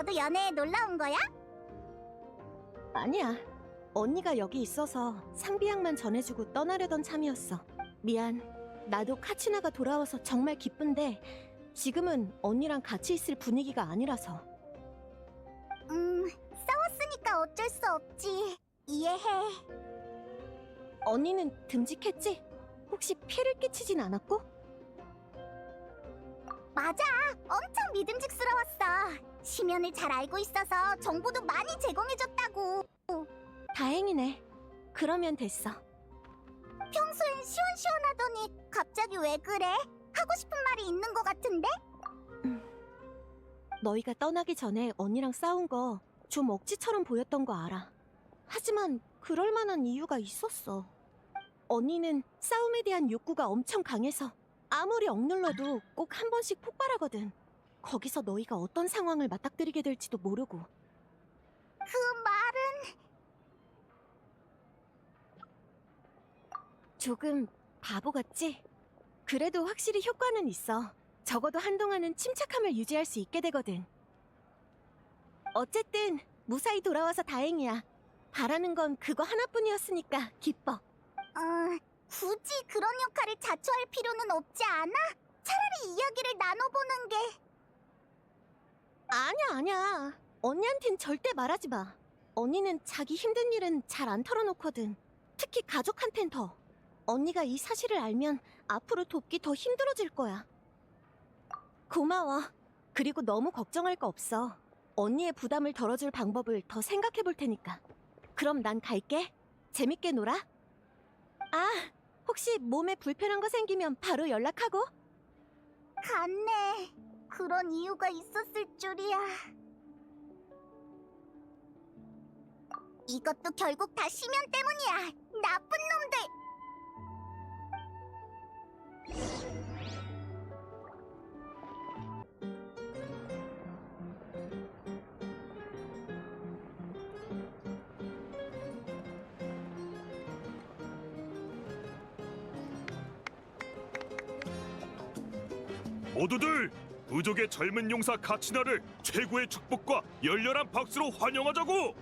너도 연애에 놀러 온 거야? 아니야. 언니가 여기 있어서 상비약만 전해주고 떠나려던 참이었어. 미안. 나도 카치나가 돌아와서 정말 기쁜데 지금은 언니랑 같이 있을 분위기가 아니라서. 음, 싸웠으니까 어쩔 수 없지. 이해해. 언니는 듬직했지? 혹시 피해를 끼치진 않았고? 맞아. 엄청 믿음직스러웠어. 시면을 잘 알고 있어서 정보도 많이 제공해줬다고. 다행이네. 그러면 됐어. 평소엔 시원시원하더니 갑자기 왜 그래? 하고 싶은 말이 있는 것 같은데? 너희가 떠나기 전에 언니랑 싸운 거 좀 억지처럼 보였던 거 알아. 하지만 그럴 만한 이유가 있었어. 언니는 싸움에 대한 욕구가 엄청 강해서 아무리 억눌러도 꼭 한 번씩 폭발하거든. 거기서 너희가 어떤 상황을 맞닥뜨리게 될지도 모르고. 그 말은 조금 바보 같지? 그래도 확실히 효과는 있어. 적어도 한동안은 침착함을 유지할 수 있게 되거든. 어쨌든 무사히 돌아와서 다행이야. 바라는 건 그거 하나뿐이었으니까 기뻐. 어, 굳이 그런 역할을 자처할 필요는 없지 않아? 차라리 이야기를 나눠보는 게 아니야, 아니야. 언니한텐 절대 말하지 마. 언니는 자기 힘든 일은 잘 안 털어놓거든. 특히 가족한텐 더. 언니가 이 사실을 알면 앞으로 돕기 더 힘들어질 거야. 고마워. 그리고 너무 걱정할 거 없어. 언니의 부담을 덜어줄 방법을 더 생각해 볼 테니까. 그럼 난 갈게. 재밌게 놀아. 아, 혹시 몸에 불편한 거 생기면 바로 연락하고. 갔네. 그런 이유가 있었을 줄이야. 이것도 결국 다 시면 때문이야. 나쁜 놈들. 모두들 부족의 젊은 용사 가치나를 최고의 축복과 열렬한 박수로 환영하자고!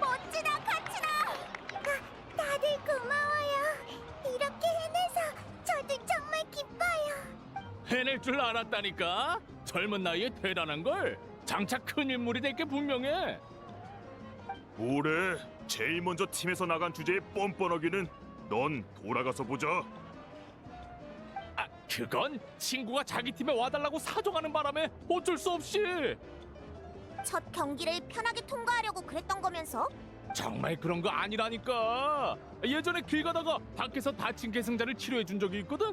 멋지다, 카츠나. 다, 다들 고마워요. 이렇게 해내서 저도 정말 기뻐요. 해낼 줄 알았다니까. 젊은 나이에 대단한 걸. 장차 큰 인물이 될 게 분명해. 뭐래? 제일 먼저 팀에서 나간 주제에 뻔뻔하기는 넌 돌아가서 보자. 아, 그건 친구가 자기 팀에 와달라고 사정하는 바람에 어쩔 수 없이. 첫 경기를 편하게 통과하려고 그랬던 거면서 정말 그런 거 아니라니까. 예전에 길 가다가 밖에서 다친 계승자를 치료해 준 적이 있거든.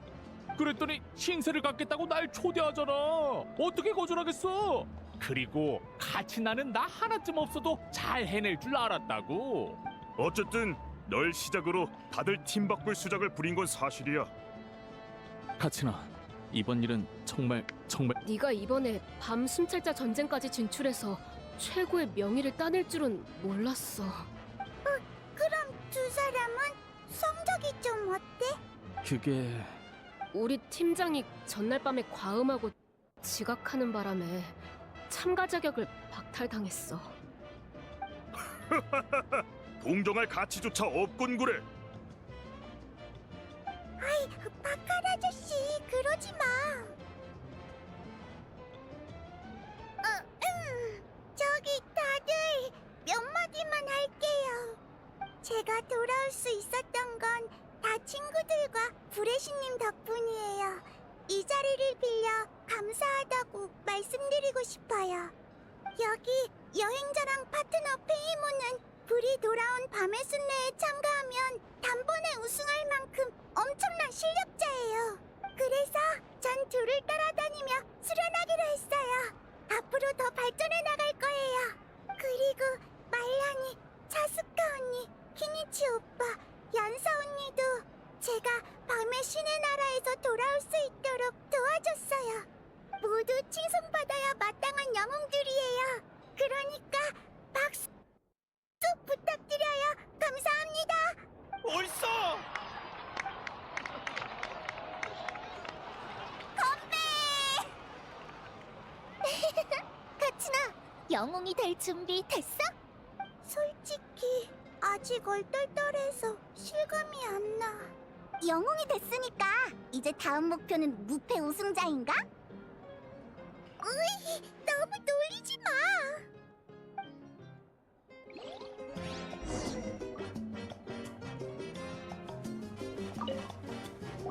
그랬더니 신세를 갖겠다고 날 초대하잖아. 어떻게 거절하겠어? 그리고 같이 나는 나 하나쯤 없어도 잘 해낼 줄 알았다고. 어쨌든 널 시작으로 다들 팀 바꿀 수작을 부린 건 사실이야. 카치나, 이번 일은 정말 정말 네가 이번에 밤 순찰자 전쟁까지 진출해서 최고의 명예를 따낼 줄은 몰랐어. 그럼 두 사람은 성적이 좀 어때? 그게 우리 팀장이 전날 밤에 과음하고 지각하는 바람에 참가 자격을 박탈당했어. 동정할 가치조차 없군 그래. 박할 아저씨 그러지 마. 어, 음, 저기 다들 몇 마디만 할게요. 제가 돌아올 수 있었던 건 다 친구들과 브레시님 덕분이에요. 이 자리를 빌려 감사하다고 말씀드리고 싶어요. 여기 여행자랑 파트너 페이모는 불이 돌아온 밤의 순례에 참가하면 단번에 우승할 만큼 엄청난 실력자예요. 그래서 전 둘을 따라다니며 수련하기로 했어요. 영웅이 될 준비 됐어? 솔직히 아직 얼떨떨해서 실감이 안 나. 영웅이 됐으니까 이제 다음 목표는 무패 우승자인가? 으이, 너무 놀리지 마.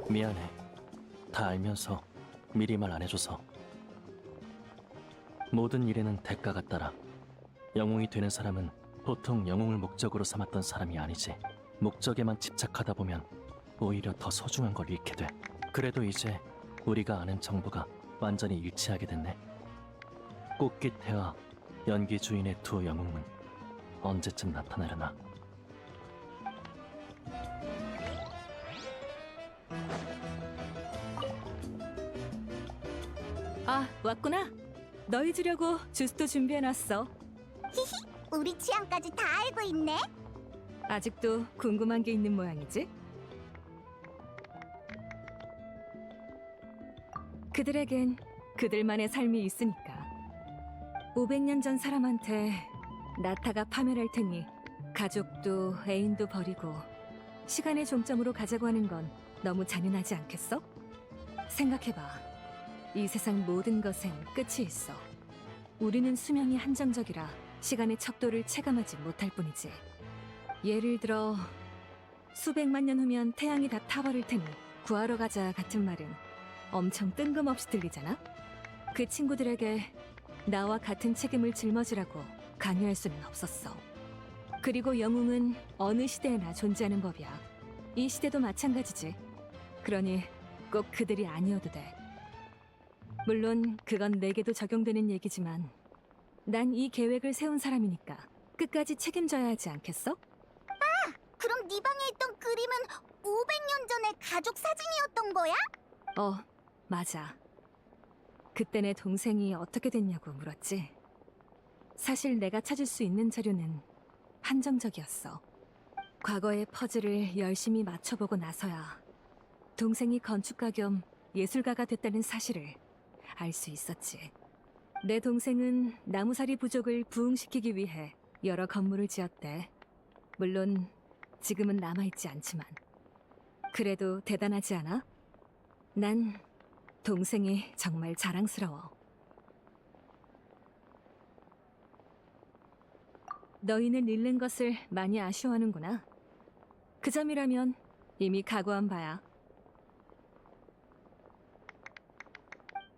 미안해. 다 알면서 미리 말 안 해줘서. 모든 일에는 대가가 따라. 영웅이 되는 사람은 보통 영웅을 목적으로 삼았던 사람이 아니지. 목적에만 집착하다 보면 오히려 더 소중한 걸 잃게 돼. 그래도 이제 우리가 아는 정보가 완전히 일치하게 됐네. 꽃깃태와 연기 주인의 두 영웅은 언제쯤 나타나려나. 아, 왔구나. 너희 주려고 주스도 준비해놨어. 우리 취향까지 다 알고 있네. 아직도 궁금한 게 있는 모양이지? 그들에겐 그들만의 삶이 있으니까. 500년 전 사람한테 나타가 파멸할 테니 가족도 애인도 버리고 시간의 종점으로 가자고 하는 건 너무 잔인하지 않겠어? 생각해봐. 이 세상 모든 것엔 끝이 있어. 우리는 수명이 한정적이라 시간의 척도를 체감하지 못할 뿐이지. 예를 들어 수백만 년 후면 태양이 다 타버릴 테니 구하러 가자 같은 말은 엄청 뜬금없이 들리잖아. 그 친구들에게 나와 같은 책임을 짊어지라고 강요할 수는 없었어. 그리고 영웅은 어느 시대에나 존재하는 법이야. 이 시대도 마찬가지지. 그러니 꼭 그들이 아니어도 돼. 물론 그건 내게도 적용되는 얘기지만 난 이 계획을 세운 사람이니까 끝까지 책임져야 하지 않겠어? 그럼 네 방에 있던 그림은 500년 전의 가족 사진이었던 거야? 어, 맞아. 그때 내 동생이 어떻게 됐냐고 물었지. 사실 내가 찾을 수 있는 자료는 한정적이었어. 과거의 퍼즐을 열심히 맞춰보고 나서야 동생이 건축가 겸 예술가가 됐다는 사실을 알 수 있었지. 내 동생은 나무살이 부족을 부흥시키기 위해 여러 건물을 지었대. 물론 지금은 남아있지 않지만. 그래도 대단하지 않아? 난 동생이 정말 자랑스러워. 너희는 잃는 것을 많이 아쉬워하는구나. 그 점이라면 이미 각오한 바야.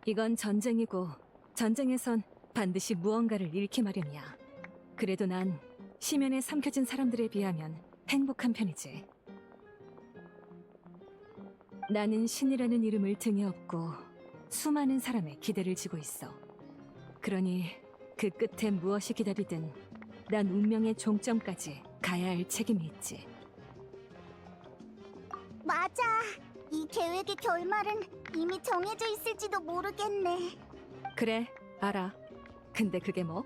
이건 전쟁이고 전쟁에선 반드시 무언가를 잃기 마련이야. 그래도 난 시면에 삼켜진 사람들에 비하면 행복한 편이지. 나는 신이라는 이름을 등에 업고 수많은 사람의 기대를 지고 있어. 그러니 그 끝에 무엇이 기다리든 난 운명의 종점까지 가야 할 책임이 있지. 맞아. 이 계획의 결말은 이미 정해져 있을지도 모르겠네. 그래, 알아. 근데 그게 뭐?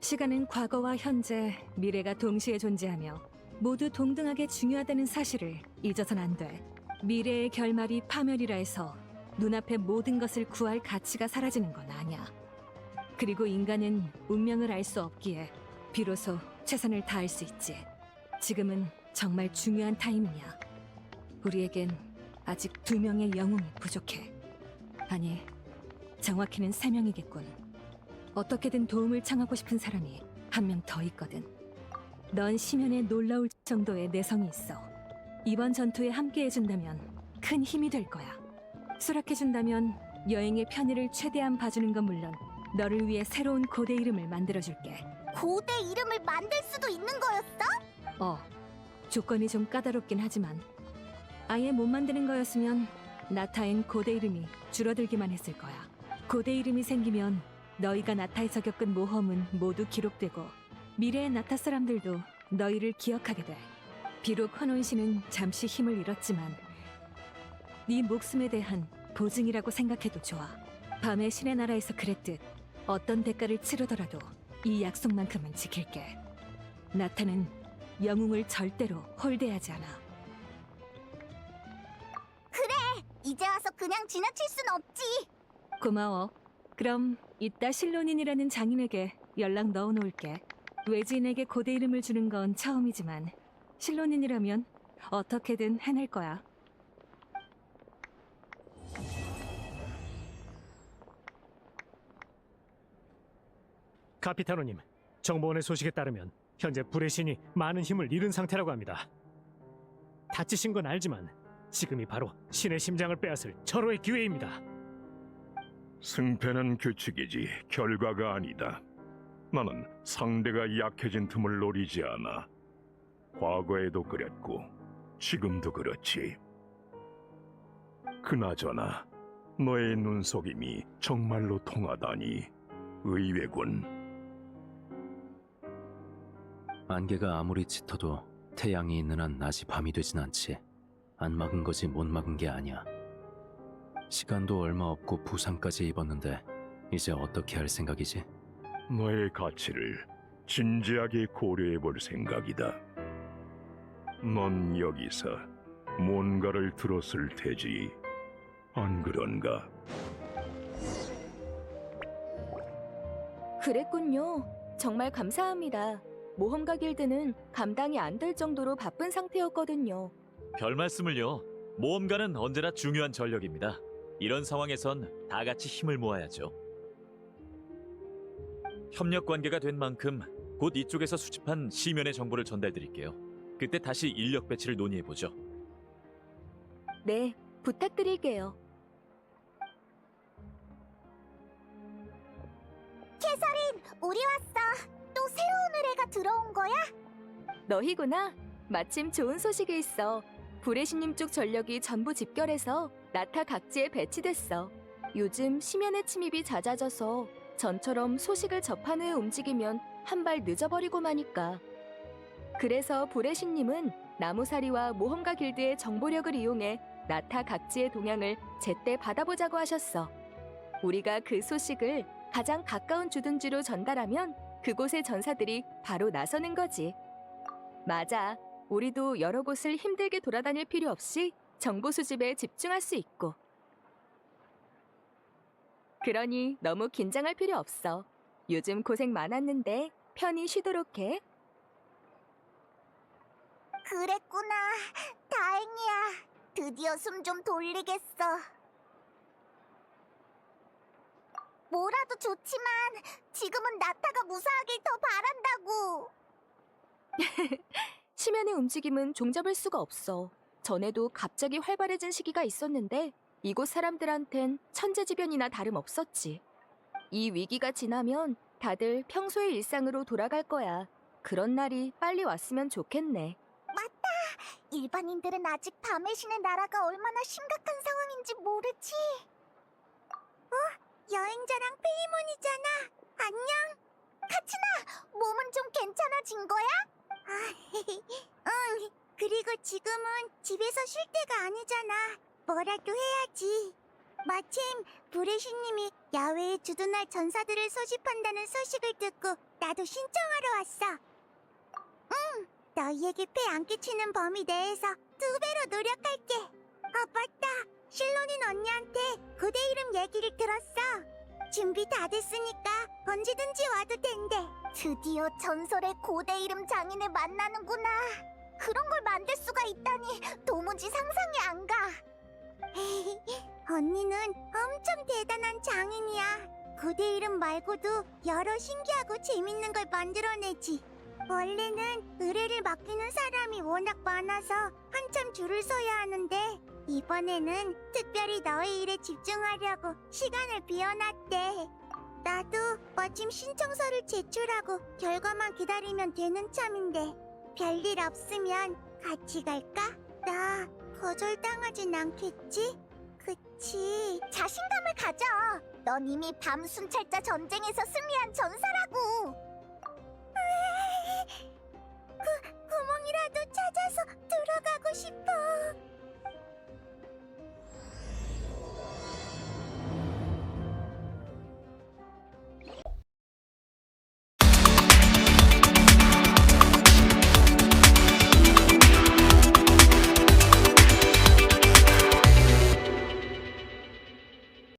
시간은 과거와 현재, 미래가 동시에 존재하며 모두 동등하게 중요하다는 사실을 잊어선 안 돼. 미래의 결말이 파멸이라 해서 눈앞의 모든 것을 구할 가치가 사라지는 건 아니야. 그리고 인간은 운명을 알 수 없기에 비로소 최선을 다할 수 있지. 지금은 정말 중요한 타이밍이야. 우리에겐 아직 두 명의 영웅이 부족해. 아니, 정확히는 세 명이겠군. 어떻게든 도움을 청하고 싶은 사람이 한 명 더 있거든. 넌 시면에 놀라울 정도의 내성이 있어. 이번 전투에 함께 해준다면 큰 힘이 될 거야. 수락해준다면 여행의 편의를 최대한 봐주는 건 물론 너를 위해 새로운 고대 이름을 만들어줄게. 고대 이름을 만들 수도 있는 거였어? 어, 조건이 좀 까다롭긴 하지만 아예 못 만드는 거였으면 나타엔 고대 이름이 줄어들기만 했을 거야. 고대 이름이 생기면 너희가 나타에서 겪은 모험은 모두 기록되고 미래의 나타 사람들도 너희를 기억하게 돼. 비록 헌원 씨는 잠시 힘을 잃었지만 네 목숨에 대한 보증이라고 생각해도 좋아. 밤의 신의 나라에서 그랬듯 어떤 대가를 치르더라도 이 약속만큼은 지킬게. 나타는 영웅을 절대로 홀대하지 않아. 그냥 지나칠 순 없지. 고마워. 그럼 이따 실론인이라는 장인에게 연락 넣어놓을게. 외지인에게 고대 이름을 주는 건 처음이지만 실론인이라면 어떻게든 해낼 거야. 카피타노님, 정보원의 소식에 따르면 현재 불의 신이 많은 힘을 잃은 상태라고 합니다. 다치신 건 알지만 지금이 바로 신의 심장을 빼앗을 절호의 기회입니다. 승패는 규칙이지 결과가 아니다. 나는 상대가 약해진 틈을 노리지 않아. 과거에도 그랬고 지금도 그렇지. 그나저나 너의 눈속임이 정말로 통하다니 의외군. 안개가 아무리 짙어도 태양이 있는 한 낮이 밤이 되진 않지. 안 막은 거지 못 막은 게 아니야. 시간도 얼마 없고 부상까지 입었는데 이제 어떻게 할 생각이지? 너의 가치를 진지하게 고려해 볼 생각이다. 넌 여기서 뭔가를 들었을 테지. 안 그런가? 그랬군요. 정말 감사합니다. 모험가 길드는 감당이 안 될 정도로 바쁜 상태였거든요. 별 말씀을요. 모험가는 언제나 중요한 전력입니다. 이런 상황에선 다 같이 힘을 모아야죠. 협력 관계가 된 만큼 곧 이쪽에서 수집한 시면의 정보를 전달드릴게요. 그때 다시 인력 배치를 논의해 보죠. 네, 부탁드릴게요. 캐서린, 우리 왔어. 또 새로운 의뢰가 들어온 거야? 너희구나. 마침 좋은 소식이 있어. 브레시님 쪽 전력이 전부 집결해서 나타 각지에 배치됐어. 요즘 심연의 침입이 잦아져서 전처럼 소식을 접한 후에 움직이면 한 발 늦어버리고 마니까. 그래서 브레시님은 나무사리와 모험가 길드의 정보력을 이용해 나타 각지의 동향을 제때 받아보자고 하셨어. 우리가 그 소식을 가장 가까운 주둔지로 전달하면 그곳의 전사들이 바로 나서는 거지. 맞아. 우리도 여러 곳을 힘들게 돌아다닐 필요 없이 정보 수집에 집중할 수 있고. 그러니 너무 긴장할 필요 없어. 요즘 고생 많았는데 편히 쉬도록 해. 그랬구나. 다행이야. 드디어 숨 좀 돌리겠어. 뭐라도 좋지만 지금은 나타가 무사하길 더 바란다고. 심연의 움직임은 종잡을 수가 없어. 전에도 갑자기 활발해진 시기가 있었는데 이곳 사람들한텐 천재지변이나 다름없었지. 이 위기가 지나면 다들 평소의 일상으로 돌아갈 거야. 그런 날이 빨리 왔으면 좋겠네. 일반인들은 아직 밤의 신의 나라가 얼마나 심각한 상황인지 모르지. 어? 여행자랑 페이몬이잖아. 안녕. 카츠나, 몸은 좀 괜찮아진 거야? 아, 응. 그리고 지금은 집에서 쉴 때가 아니잖아. 뭐라도 해야지. 마침 브레시님이 야외에 주둔할 전사들을 소집한다는 소식을 듣고 나도 신청하러 왔어. 응. 너희에게 폐 안 끼치는 범위 내에서 두 배로 노력할게. 아 맞다. 실론인 언니한테 고대 이름 얘기를 들었어. 준비 다 됐으니까 언제든지 와도 된대. 드디어 전설의 고대 이름 장인을 만나는구나. 그런 걸 만들 수가 있다니 도무지 상상이 안 가. 언니는 엄청 대단한 장인이야. 고대 이름 말고도 여러 신기하고 재밌는 걸 만들어내지. 원래는 의뢰를 맡기는 사람이 워낙 많아서 한참 줄을 서야 하는데 이번에는 특별히 너의 일에 집중하려고 시간을 비워놨대. 나도 마침 신청서를 제출하고 결과만 기다리면 되는 참인데 별일 없으면 같이 갈까? 나 거절당하진 않겠지? 그치? 자신감을 가져. 넌 이미 밤 순찰자 전쟁에서 승리한 전사라고. 그 구멍이라도 찾아서 들어가고 싶어.